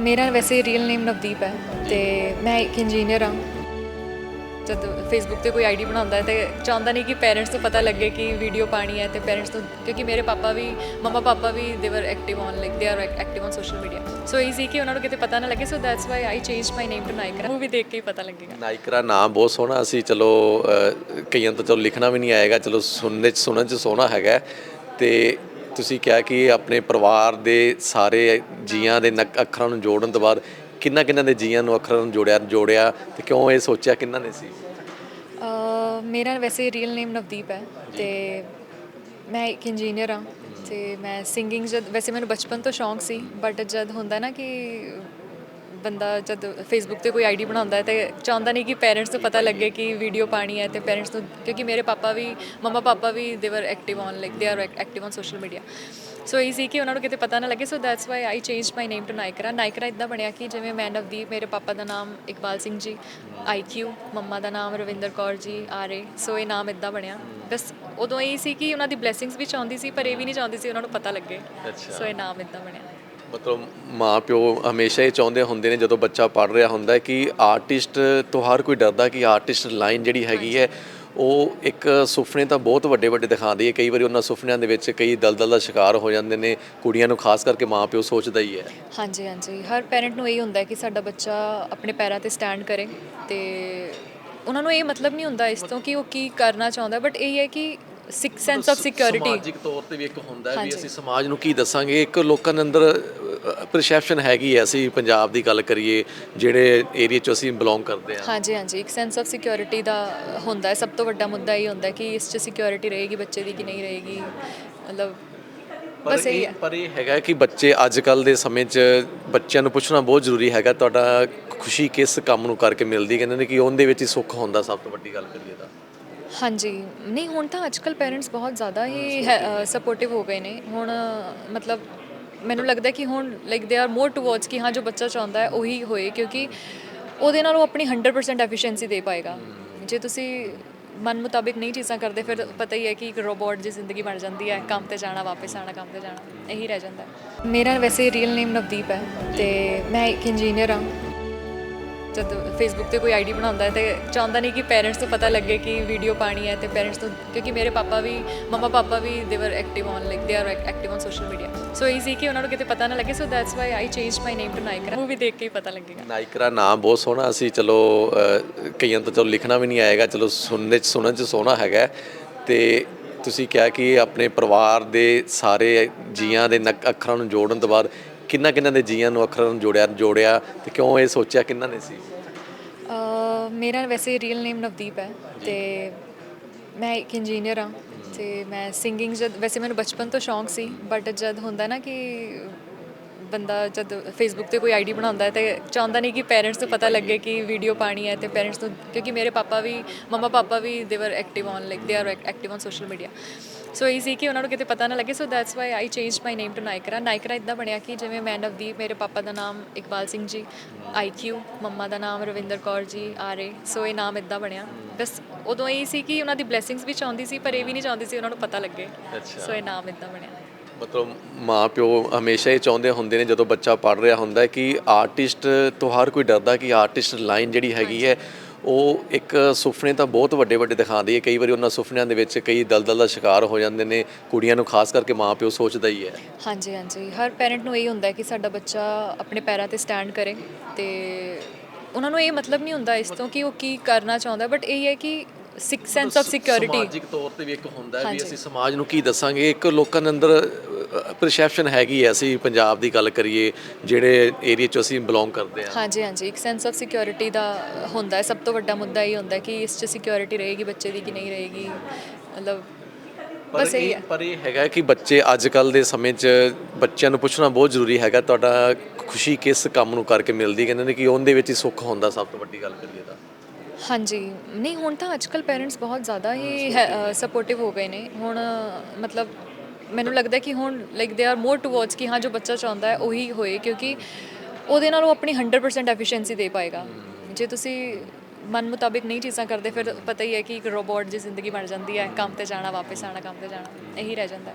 ਮੇਰਾ ਵੈਸੇ ਰੀਅਲ ਨੇਮ ਨਵਦੀਪ ਹੈ ਤੇ ਮੈਂ ਇੱਕ ਇੰਜੀਨੀਅਰ ਹਾਂ। ਜਦ ਫੇਸਬੁੱਕ ਤੇ ਕੋਈ ਆਈਡੀ ਬਣਾਉਂਦਾ ਹੈ ਤੇ ਚਾਹੁੰਦਾ ਨਹੀਂ ਕਿ ਪੇਰੈਂਟਸ ਨੂੰ ਪਤਾ ਲੱਗੇ ਕਿ ਵੀਡੀਓ ਪਾਣੀ ਹੈ ਤੇ ਪੇਰੈਂਟਸ ਨੂੰ ਕਿਉਂਕਿ ਮੇਰੇ ਪਾਪਾ ਵੀ ਮਮਾ ਪਾਪਾ ਵੀ they were active on like they are active on social media so ਇਹ ਸੀ ਕਿ ਉਹਨਾਂ ਨੂੰ ਕਿਤੇ ਪਤਾ ਨਾ ਲੱਗੇ so that's why I change my name to Naikra movie ਦੇਖ ਕੇ ਹੀ ਪਤਾ ਲੱਗੇਗਾ। ਨਾਇਕਰਾ ਨਾਮ ਬਹੁਤ ਸੋਹਣਾ ਸੀ ਚਲੋ ਕਈਆਂ ਤੋਂ ਚਲੋ ਲਿਖਣਾ ਵੀ ਨਹੀਂ ਆਏਗਾ, ਚਲੋ ਸੁਣਨੇ ਚ ਸੁਣਨ ਚ ਸੋਹਣਾ ਹੈਗਾ ਤੇ ਤੁਸੀਂ ਕਿਹਾ ਕਿ ਆਪਣੇ ਪਰਿਵਾਰ ਦੇ ਸਾਰੇ ਜੀਆਂ ਦੇ ਨਕ- ਅੱਖਰਾਂ ਨੂੰ ਜੋੜਨ ਤੋਂ ਬਾਅਦ ਕਿੰਨਾ ਕਿੰਨਾ ਦੇ ਜੀਆਂ ਨੂੰ ਅੱਖਰਾਂ ਨੂੰ ਜੋੜਿਆ ਜੋੜਿਆ ਤੇ ਕਿਉਂ ਇਹ ਸੋਚਿਆ ਕਿੰਨਾ ਨੇ ਸੀ? ਅਹ ਮੇਰਾ ਵੈਸੇ ਰੀਅਲ ਨੇਮ ਨਵਦੀਪ ਹੈ ਤੇ ਮੈਂ ਇੱਕ ਇੰਜੀਨੀਅਰ ਹਾਂ ਤੇ ਮੈਂ ਸਿੰਗਿੰਗ ਜਦ, ਵੈਸੇ ਮੈਨੂੰ ਬਚਪਨ ਤੋਂ ਸ਼ੌਂਕ ਸੀ ਬਟ ਜਦ ਹੁੰਦਾ ਨਾ ਕਿ ਬੰਦਾ ਜਦ ਫੇਸਬੁੱਕ ਤੇ ਕੋਈ ਆਈਡੀ ਬਣਾਉਂਦਾ ਹੈ ਤੇ ਚਾਹੁੰਦਾ ਨਹੀਂ ਕਿ ਪੇਰੈਂਟਸ ਨੂੰ ਪਤਾ ਲੱਗੇ ਕਿ ਵੀਡੀਓ ਪਾਣੀ ਹੈ ਤੇ ਪੇਰੈਂਟਸ ਨੂੰ ਕਿਉਂਕਿ ਮੇਰੇ ਪਾਪਾ ਵੀ ਮਮਾ ਪਾਪਾ ਵੀ they were active on like they are active on social media so ਇਹ ਸੀ ਕਿ ਉਹਨਾਂ ਨੂੰ ਕਿਤੇ ਪਤਾ ਨਾ ਲੱਗੇ so that's why I change my name to Naikra Naikra ਇਦਾਂ ਬਣਿਆ ਕਿ ਜਿਵੇਂ ਮੈਂ ਨਵਦੀਪ ਮੇਰੇ ਪਾਪਾ ਦਾ ਨਾਮ ਇਕਬਾਲ ਸਿੰਘ ਜੀ ਆਈਕਿਊ ਮੰਮਾ ਦਾ ਨਾਮ ਰਵਿੰਦਰ ਕੌਰ ਜੀ ਆਰੇ ਸੋ ਇਹ ਨਾਮ ਇਦਾਂ ਬਣਿਆ। ਬਸ ਉਦੋਂ ਇਹ ਸੀ ਕਿ ਉਹਨਾਂ ਦੀ ਬਲੇਸਿੰਗਸ ਵੀ ਚਾਹੁੰਦੀ ਸੀ ਪਰ ਇਹ ਵੀ ਨਹੀਂ ਚਾਹੁੰਦੀ ਸੀ ਉਹਨਾਂ ਨੂੰ ਪਤਾ ਲੱਗੇ। ਸੋ ਇਹ ਨਾਮ ਇਦਾਂ ਬਣਿਆ। ਮਤਲਬ ਮਾਂ ਪਿਓ ਹਮੇਸ਼ਾ ਹੀ ਚਾਹੁੰਦੇ ਹੁੰਦੇ ਨੇ ਜਦੋਂ ਬੱਚਾ ਪੜ ਰਿਹਾ ਹੁੰਦਾ ਹੈ ਕਿ ਆਰਟਿਸਟ ਤੋਂ ਹਰ ਕੋਈ ਡਰਦਾ ਕਿ ਆਰਟਿਸਟ ਲਾਈਨ ਜਿਹੜੀ ਹੈਗੀ ਹੈ ਉਹ ਇੱਕ ਸੁਪਨੇ ਤਾਂ ਬਹੁਤ ਵੱਡੇ ਵੱਡੇ ਦਿਖਾਉਂਦੀ ਹੈ। ਕਈ ਵਾਰੀ ਉਹਨਾਂ ਸੁਪਨਿਆਂ ਦੇ ਵਿੱਚ ਕਈ ਦਲਦਲ ਦਾ ਸ਼ਿਕਾਰ ਹੋ ਜਾਂਦੇ ਨੇ ਕੁੜੀਆਂ ਨੂੰ ਖਾਸ ਕਰਕੇ ਮਾਂ ਪਿਓ ਸੋਚਦਾ ਹੀ ਹੈ। ਹਾਂਜੀ ਹਾਂਜੀ। ਹਰ ਪੈਰੈਂਟ ਨੂੰ ਇਹ ਹੁੰਦਾ ਕਿ ਸਾਡਾ ਬੱਚਾ ਆਪਣੇ ਪੈਰਾਂ ਤੇ ਸਟੈਂਡ ਕਰੇ ਤੇ ਉਹਨਾਂ ਨੂੰ ਇਹ ਮਤਲਬ ਨਹੀਂ ਹੁੰਦਾ ਇਸ ਤੋਂ ਕਿ ਉਹ ਕੀ ਕਰਨਾ ਚਾਹੁੰਦਾ ਬਟ ਇਹ ਹੈ ਕਿ ਸਿਕ ਸੈਂਸ ਆਫ ਸਿਕਿਉਰਿਟੀ ਸਮਾਜਿਕ ਤੌਰ ਤੇ ਵੀ ਇੱਕ ਹੁੰਦਾ ਹੈ ਵੀ ਹਾਂਜੀ। ਅਸੀਂ ਸਮਾਜ ਨੂੰ ਕੀ ਦੱਸਾਂਗੇ? ਇੱਕ ਲੋਕਾਂ ਦੇ ਅੰਦਰ ਪਰਸੈਪਸ਼ਨ ਹੈਗੀ ਹੈ ਅਸੀਂ ਪੰਜਾਬ ਦੀ ਗੱਲ ਕਰੀਏ ਜਿਹੜੇ ਏਰੀਆ 'ਚ ਅਸੀਂ ਬਿਲੋਂਗ ਕਰਦੇ ਹਾਂ। ਹਾਂਜੀ ਹਾਂਜੀ। ਇੱਕ ਸੈਂਸ ਆਫ ਸਿਕਿਉਰਿਟੀ ਦਾ ਹੁੰਦਾ ਹੈ। ਸਭ ਤੋਂ ਵੱਡਾ ਮੁੱਦਾ ਇਹ ਹੁੰਦਾ ਹੈ ਕਿ ਇਸ 'ਚ ਸਿਕਿਉਰਿਟੀ ਰਹੇਗੀ ਬੱਚੇ ਦੀ ਕਿ ਨਹੀਂ ਰਹੇਗੀ। ਮਤਲਬ ਪਰ ਬਸ ਇਹੀ ਇਹ ਹੈ। ਪਰ ਇਹ ਹੈਗਾ ਕਿ ਬੱਚੇ ਅੱਜ ਕੱਲ ਦੇ ਸਮੇਂ 'ਚ ਬੱਚਿਆਂ ਨੂੰ ਪੁੱਛਣਾ ਬਹੁਤ ਜ਼ਰੂਰੀ ਹੈਗਾ। ਤੁਹਾਡਾ ਖੁਸ਼ੀ ਕਿਸ ਕੰਮ ਨੂੰ ਕਰਕੇ ਮਿਲਦੀ ਕਹਿੰਦੇ ਨੇ ਕਿ ਉਹਦੇ ਵਿੱਚ ਹੀ ਸੁੱਖ ਹੁੰਦਾ ਸਭ ਤੋਂ ਵੱਡੀ ਗੱਲ ਕਰੀਏ ਤਾਂ। ਹਾਂਜੀ। ਨਹੀਂ ਹੁਣ ਤਾਂ ਅੱਜਕੱਲ ਪੇਰੈਂਟਸ ਬਹੁਤ ਜ਼ਿਆਦਾ ਹੀ ਸਪੋਰਟਿਵ ਹੋ ਗਏ ਨੇ। ਹੁਣ ਮਤਲਬ ਮੈਨੂੰ ਲੱਗਦਾ ਕਿ ਹੁਣ like they are more towards ਕਿ ਹਾਂ ਜੋ ਬੱਚਾ ਚਾਹੁੰਦਾ ਹੈ ਉਹੀ ਹੋਏ ਕਿਉਂਕਿ ਉਹਦੇ ਨਾਲ ਉਹ ਆਪਣੀ 100% ਐਫੀਸ਼ੀਐਂਸੀ ਦੇ ਪਾਏਗਾ। ਜੇ ਤੁਸੀਂ ਮਨ ਮੁਤਾਬਿਕ ਨਹੀਂ ਚੀਜ਼ਾਂ ਕਰਦੇ ਫਿਰ ਪਤਾ ਹੀ ਹੈ ਕਿ ਇੱਕ ਰੋਬੋਟ ਦੀ ਜ਼ਿੰਦਗੀ ਬਣ ਜਾਂਦੀ ਹੈ। ਕੰਮ ਤੇ ਜਾਣਾ ਵਾਪਸ ਆਣਾ ਕੰਮ ਤੇ ਜਾਣਾ ਇਹੀ ਰਹਿ ਜਾਂਦਾ ਮੇਰਾ ਵੈਸੇ ਰੀਅਲ ਨੇਮ ਨਵਦੀਪ ਹੈ ਤੇ ਮੈਂ ਇੱਕ ਇੰਜੀਨੀਅਰ ਹਾਂ। ਜਦ ਫੇਸਬੁੱਕ ਤੇ ਕੋਈ ਆਈਡੀ ਬਣਾਉਂਦਾ ਹੈ ਤੇ ਚਾਹੁੰਦਾ ਨਹੀਂ ਕਿ ਪੇਰੈਂਟਸ ਨੂੰ ਪਤਾ ਲੱਗੇ ਕਿ ਵੀਡੀਓ ਪਾਣੀ ਹੈ ਤੇ ਪੇਰੈਂਟਸ ਨੂੰ ਕਿਉਂਕਿ ਮੇਰੇ ਪਾਪਾ ਵੀ, ਮਮਾ ਪਾਪਾ ਵੀ they were active on like they are active on social media so ਇਹ ਕਿ ਉਹਨਾਂ ਨੂੰ ਕਿਤੇ ਪਤਾ ਨਾ ਲੱਗੇ so that's why I change my name to Naikra movie ਦੇਖ ਕੇ ਹੀ ਪਤਾ ਲੱਗੇਗਾ। ਨਾਇਕਰਾ ਨਾਮ ਬਹੁਤ ਸੋਹਣਾ ਸੀ ਚਲੋ ਕਈਆਂ ਤੋਂ ਚਲੋ ਲਿਖਣਾ ਵੀ ਨਹੀਂ ਆਏਗਾ, ਚਲੋ ਸੁਣਨੇ ਚ, ਸੁਣਨ ਚ ਸੋਹਣਾ ਹੈਗਾ। ਤੇ ਤੁਸੀਂ ਕਿਹਾ ਕਿ ਆਪਣੇ ਪਰਿਵਾਰ ਦੇ ਸਾਰੇ ਜੀਆਂ ਦੇ ਨਕ- ਅੱਖਰਾਂ ਨੂੰ ਜੋੜਨ ਤੋਂ ਬਾਅਦ ਕਿੰਨਾ ਕਿੰਨਾ ਦੇ ਜੀਆਂ ਨੂੰ ਅੱਖਰਾਂ ਨੂੰ ਜੋੜਿਆ ਜੋੜਿਆ ਤੇ ਕਿਉਂ ਇਹ ਸੋਚਿਆ ਕਿੰਨਾ ਨੇ ਸੀ? ਮੇਰਾ ਵੈਸੇ ਰੀਅਲ ਨੇਮ ਨਵਦੀਪ ਹੈ ਤੇ ਮੈਂ ਇੱਕ ਇੰਜੀਨੀਅਰ ਹਾਂ ਤੇ ਮੈਂ ਸਿੰਗਿੰਗ ਜਦ, ਵੈਸੇ ਮੈਨੂੰ ਬਚਪਨ ਤੋਂ ਸ਼ੌਂਕ ਸੀ ਬਟ ਜਦ ਹੁੰਦਾ ਨਾ ਕਿ ਬੰਦਾ ਜਦ ਫੇਸਬੁੱਕ ਤੇ ਕੋਈ ਆਈਡੀ ਬਣਾਉਂਦਾ ਹੈ ਤੇ ਚਾਹੁੰਦਾ ਨਹੀਂ ਕਿ ਪੇਰੈਂਟਸ ਨੂੰ ਪਤਾ ਲੱਗੇ ਕਿ ਵੀਡੀਓ ਪਾਣੀ ਹੈ ਤੇ ਪੇਰੈਂਟਸ ਨੂੰ ਕਿਉਂਕਿ ਮੇਰੇ ਪਾਪਾ ਵੀ ਮਮਾ ਪਾਪਾ ਵੀ they were active on like they are active on social media so ਇਹ ਸੀ ਕਿ ਉਹਨਾਂ ਨੂੰ ਕਿਤੇ ਪਤਾ ਨਾ ਲੱਗੇ so that's why I change my name to Naikra Naikra ਇਦਾਂ ਬਣਿਆ ਕਿ ਜਿਵੇਂ ਮੈਂ ਨਵਦੀਪ ਮੇਰੇ ਪਾਪਾ ਦਾ ਨਾਮ ਇਕਬਾਲ ਸਿੰਘ ਜੀ ਆਈਕਿਊ ਮੰਮਾ ਦਾ ਨਾਮ ਰਵਿੰਦਰ ਕੌਰ ਜੀ ਆਰੇ ਸੋ ਇਹ ਨਾਮ ਇਦਾਂ ਬਣਿਆ। ਬਸ ਉਦੋਂ ਇਹ ਸੀ ਕਿ ਉਹਨਾਂ ਦੀ ਬਲੇਸਿੰਗਸ ਵੀ ਚਾਹੁੰਦੀ ਸੀ ਪਰ ਇਹ ਵੀ ਨਹੀਂ ਚਾਹੁੰਦੀ ਸੀ ਉਹਨਾਂ ਨੂੰ ਪਤਾ ਲੱਗੇ। ਸੋ ਇਹ ਨਾਮ ਇਦਾਂ ਬਣਿਆ। ਮਤਲਬ ਮਾਂ ਪਿਓ ਹਮੇਸ਼ਾ ਹੀ ਚਾਹੁੰਦੇ ਹੁੰਦੇ ਨੇ ਜਦੋਂ ਬੱਚਾ ਪੜ ਰਿਹਾ ਹੁੰਦਾ ਹੈ ਕਿ ਆਰਟਿਸਟ ਤੋਂ ਹਰ ਕੋਈ ਡਰਦਾ ਕਿ ਆਰਟਿਸਟ ਲਾਈਨ ਜਿਹੜੀ ਹੈਗੀ ਹੈ ਉਹ ਇੱਕ ਸੁਪਨੇ ਤਾਂ ਬਹੁਤ ਵੱਡੇ ਵੱਡੇ ਦਿਖਾਉਂਦੀ ਹੈ। ਕਈ ਵਾਰੀ ਉਹਨਾਂ ਸੁਪਨਿਆਂ ਦੇ ਵਿੱਚ ਕਈ ਦਲਦਲ ਦਾ ਸ਼ਿਕਾਰ ਹੋ ਜਾਂਦੇ ਨੇ ਕੁੜੀਆਂ ਨੂੰ ਖਾਸ ਕਰਕੇ ਮਾਂ ਪਿਓ ਸੋਚਦਾ ਹੀ ਹੈ। ਹਾਂਜੀ ਹਾਂਜੀ। ਹਰ ਪੈਰੈਂਟ ਨੂੰ ਇਹ ਹੁੰਦਾ ਹੈ ਕਿ ਸਾਡਾ ਬੱਚਾ ਆਪਣੇ ਪੈਰਾਂ ਤੇ ਸਟੈਂਡ ਕਰੇ ਤੇ ਉਹਨਾਂ ਨੂੰ ਇਹ ਮਤਲਬ ਨਹੀਂ ਹੁੰਦਾ ਇਸ ਤੋਂ ਕਿ ਉਹ ਕੀ ਕਰਨਾ ਚਾਹੁੰਦਾ ਬਟ ਇਹ ਹੈ ਕਿ ਸਿਕ ਸੈਂਸ ਆਫ ਸਿਕਿਉਰਿਟੀ ਸਮਾਜਿਕ ਤੌਰ ਤੇ ਵੀ ਇੱਕ ਹੁੰਦਾ ਵੀ। ਅਸੀਂ ਸਮਾਜ ਨੂੰ ਕੀ ਦੱਸਾਂਗੇ? ਇੱਕ ਲੋਕਾਂ ਦੇ ਅੰਦਰ ਪਰਸੈਪਸ਼ਨ ਹੈਗੀ ਹੈ ਅਸੀਂ ਪੰਜਾਬ ਦੀ ਗੱਲ ਕਰੀਏ ਜਿਹੜੇ ਏਰੀਆ 'ਚ ਅਸੀਂ ਬਿਲੋਂਗ ਕਰਦੇ ਹਾਂ। ਹਾਂਜੀ ਹਾਂਜੀ ਇੱਕ ਸੈਂਸ ਆਫ ਸਿਕਿਉਰਿਟੀ ਦਾ ਹੁੰਦਾ ਹੈ ਸਭ ਤੋਂ ਵੱਡਾ ਮੁੱਦਾ ਇਹ ਹੁੰਦਾ ਕਿ ਇਸ 'ਚ ਸਿਕਿਉਰਿਟੀ ਰਹੇਗੀ ਬੱਚੇ ਦੀ ਕਿ ਨਹੀਂ ਰਹੇਗੀ ਮਤਲਬ ਪਰ ਬਸ ਇਹੀ ਇਹ ਹੈ। ਪਰ ਇਹ ਹੈਗਾ ਕਿ ਬੱਚੇ ਅੱਜ ਕੱਲ ਦੇ ਸਮੇਂ 'ਚ ਬੱਚਿਆਂ ਨੂੰ ਪੁੱਛਣਾ ਬਹੁਤ ਜ਼ਰੂਰੀ ਹੈਗਾ ਤੁਹਾਡਾ ਖੁਸ਼ੀ ਕਿਸ ਕੰਮ ਨੂੰ ਕਰਕੇ ਮਿਲਦੀ ਕਹਿੰਦੇ ਨੇ ਕਿ ਉਹਦੇ ਵਿੱਚ ਹੀ ਸੁੱਖ ਹੁੰਦਾ ਸਭ ਤੋਂ ਵੱਡੀ ਗੱਲ ਕਰੀਏ ਤਾਂ। ਹਾਂਜੀ ਨਹੀਂ ਹੁਣ ਤਾਂ ਅੱਜਕੱਲ ਪੇਰੈਂਟਸ ਬਹੁਤ ਜ਼ਿਆਦਾ ਹੀ ਸਪੋਰਟਿਵ ਹੋ ਗਏ ਨੇ। ਹੁਣ ਮਤਲਬ ਮੈਨੂੰ ਲੱਗਦਾ ਕਿ ਹੁਣ like they are more towards ਕਿ ਹਾਂ, ਜੋ ਬੱਚਾ ਚਾਹੁੰਦਾ ਹੈ, ਉਹੀ ਹੋਏ, ਕਿਉਂਕਿ ਉਹਦੇ ਨਾਲ ਉਹ ਆਪਣੀ 100% ਐਫੀਸ਼ੀਐਂਸੀ ਦੇ ਪਾਏਗਾ। ਜੇ ਤੁਸੀਂ ਮਨ ਮੁਤਾਬਿਕ ਨਹੀਂ ਚੀਜ਼ਾਂ ਕਰਦੇ, ਫਿਰ ਪਤਾ ਹੀ ਹੈ ਕਿ ਇੱਕ ਰੋਬੋਟ ਦੀ ਜ਼ਿੰਦਗੀ ਬਣ ਜਾਂਦੀ ਹੈ, ਕੰਮ ਤੇ ਜਾਣਾ, ਵਾਪਸ ਆਣਾ ਕੰਮ ਤੇ ਜਾਣਾ, ਇਹੀ ਰਹਿ ਜਾਂਦਾ